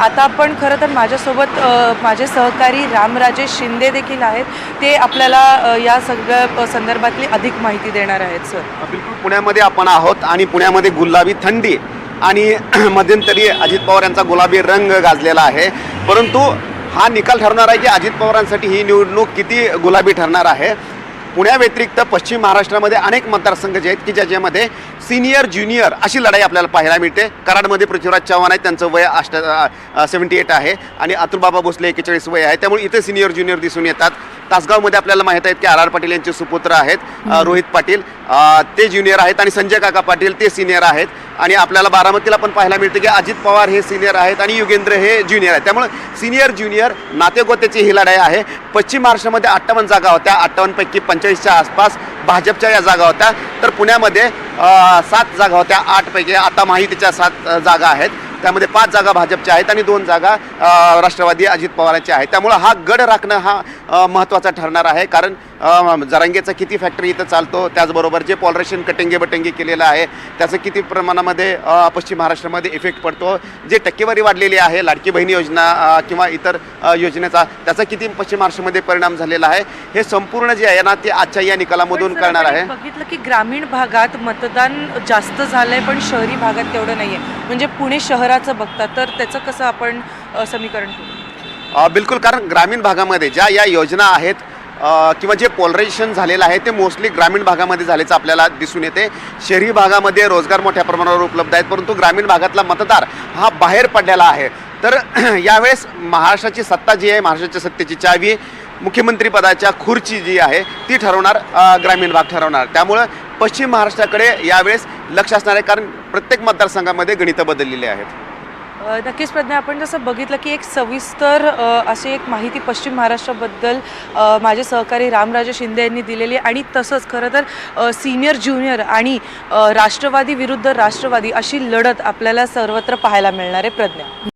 आता आपण खरं तर माझ्यासोबत माझे सहकारी रामराजे शिंदे देखील आहेत. ते आपल्याला या सगळ्या संदर्भातली अधिक माहिती देणार आहेत सर. बिलकुल. पुण्यामध्ये आपण आहोत आणि पुण्यामध्ये गुलाबी थंडी आणि मध्यंतरी अजित पवार यांचा गुलाबी रंग गाजलेला आहे. परंतु हा निकाल ठरणार आहे की अजित पवारांसाठी ही निवडणूक किती गुलाबी ठरणार आहे? पुण्याव्यतिरिक्त पश्चिम महाराष्ट्रामध्ये अनेक मतदारसंघ जे आहेत की ज्याच्यामध्ये सिनियर ज्युनियर अशी लढाई आपल्याला पाहायला मिळते. कराडमध्ये पृथ्वीराज चव्हाण आहेत त्यांचं वय अष्ट सेवन्टी एट आहे. आणि अतुलबाबा भोसले एकेचाळीस वय आहे. त्यामुळे इथे सिनियर ज्युनियर दिसून येतात. तासगावमध्ये आपल्याला माहीत आहेत की आर आर पाटील यांचे सुपुत्र आहेत रोहित पाटील. ते ज्युनियर आहेत आणि संजय काका पाटील ते सिनियर आहेत. आणि आपल्याला बारामतीला पण पाहायला मिळतं की अजित पवार हे सिनियर आहेत आणि युगेंद्र हे ज्युनियर आहेत. त्यामुळे सिनियर ज्युनियर नातेगोत्याची ही लढाई आहे. पश्चिम महाराष्ट्रामध्ये अठ्ठावन्न जागा होत्या. अठ्ठावन्नपैकी पंचेचाळीसच्या आसपास भाजपच्या या जागा होत्या. तर पुण्यामध्ये सात जागा होत्या. आठपैकी आता माहितीच्या सात जागा आहेत. त्यामध्ये पाच जागा भाजपच्या आहेत आणि दोन जागा राष्ट्रवादी अजित पवारांच्या आहेत. त्यामुळं हा गड राखणं हा महत्त्वाचा ठरणार आहे. कारण जरांगेचा किती फॅक्टरी इथं चालतो त्याचबरोबर जे पॉलरेशन कटिंगे बटिंगे केलेलं आहे त्याचं किती प्रमाणामध्ये पश्चिम महाराष्ट्रामध्ये इफेक्ट पडतो जे टक्केवारी वाढलेली आहे लाडकी बहिणी योजना किंवा इतर योजनेचा त्याचा किती पश्चिम महाराष्ट्रामध्ये परिणाम झालेला आहे हे संपूर्ण जे आहे ना ते आजच्या या निकालामधून करणार आहे. बघितलं की ग्रामीण भागात मतदान जास्त झालंय पण शहरी भागात तेवढं नाहीये. म्हणजे पुणे शहराचं बघता तर त्याचं कसं आपण समीकरण बिलकुल कारण ग्रामीण भागामध्ये ज्या या योजना आहेत किंवा जे पोलरायझेशन झालेलं आहे ते मोस्टली ग्रामीण भागामध्ये झाल्याचं आपल्याला दिसून येते. शहरी भागामध्ये रोजगार मोठ्या प्रमाणावर उपलब्ध आहेत परंतु ग्रामीण भागातला मतदार हा बाहेर पडलेला आहे. तर यावेळेस महाराष्ट्राची सत्ता जी आहे महाराष्ट्राच्या सत्तेची चावी मुख्यमंत्रीपदाच्या खुर्ची जी आहे ती ठरवणार ग्रामीण भाग ठरवणार. त्यामुळं पश्चिम महाराष्ट्राकडे यावेळेस लक्ष असणार आहे कारण प्रत्येक मतदारसंघामध्ये गणितं बदललेली आहेत. नक्कीच प्रज्ञा आपण जसं बघितलं की एक सविस्तर अशी एक माहिती पश्चिम महाराष्ट्राबद्दल माझे सहकारी रामराजे शिंदे यांनी दिलेली आणि तसंच खरं तर सिनियर ज्युनियर आणि राष्ट्रवादी विरुद्ध राष्ट्रवादी अशी लढत आपल्याला सर्वत्र पाहायला मिळणार आहे प्रज्ञा.